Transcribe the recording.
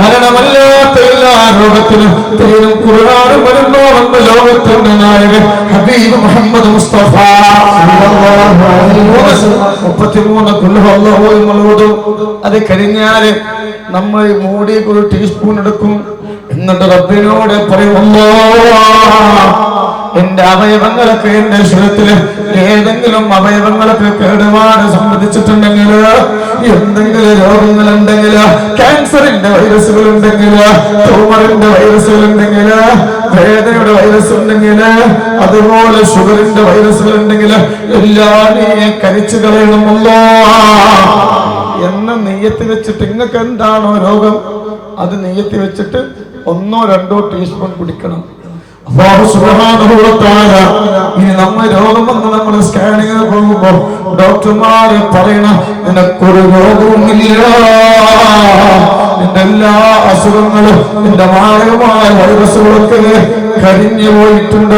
മരണമല്ലാത്ത എല്ലാ രോഗത്തിനും തേനും കുറുനാടും വന്ന ലോകത്തിന്റെ നായകൻ ഹബീബ് മുഹമ്മദ് മുസ്തഫ. മുപ്പത്തിമൂന്ന് കൊല്ലുള്ളതും അത് കഴിഞ്ഞാൽ നമ്മൾ മൂടി ഒരു ടീസ്പൂൺ എടുക്കും. എന്നിട്ട് റബ്ബിനോട് പറയുമല്ലോ എന്റെ അവയവങ്ങളൊക്കെ എന്റെ ശരീരത്തിൽ ഏതെങ്കിലും അവയവങ്ങളൊക്കെ കേടുപാട് സംബന്ധിച്ചിട്ടുണ്ടെങ്കിൽ എന്തെങ്കിലും രോഗങ്ങൾ ഉണ്ടെങ്കിൽ ക്യാൻസറിന്റെ വൈറസുകൾ ഉണ്ടെങ്കിൽ ട്യൂമറിന്റെ വൈറസുകൾ ഉണ്ടെങ്കിൽ വേദനയുടെ വൈറസ് ഉണ്ടെങ്കിൽ അതുപോലെ ഷുഗറിന്റെ വൈറസുകൾ ഉണ്ടെങ്കിൽ എല്ലാവരെയും കരിച്ചു കളയണമല്ലോ. എന്ന നെയ്യത്ത് വെച്ചിട്ട് നിങ്ങൾക്ക് എന്താണോ രോഗം അത് നെയ്യത്ത് വെച്ചിട്ട് ഒന്നോ രണ്ടോ ടീസ്പൂൺ കുടിക്കണം. ഇനി നമ്മ രോഗം വന്ന് നമ്മൾ സ്കാനിങ്ങിന് പോകുമ്പോ ഡോക്ടർമാര് പറയണ നിനക്കൊരു രോഗവുമില്ല. എല്ലാ അസുഖങ്ങളും നിന്റെ മാരകമായ വൈറസുകളൊക്കെ കരിഞ്ഞു പോയിട്ടുണ്ട്.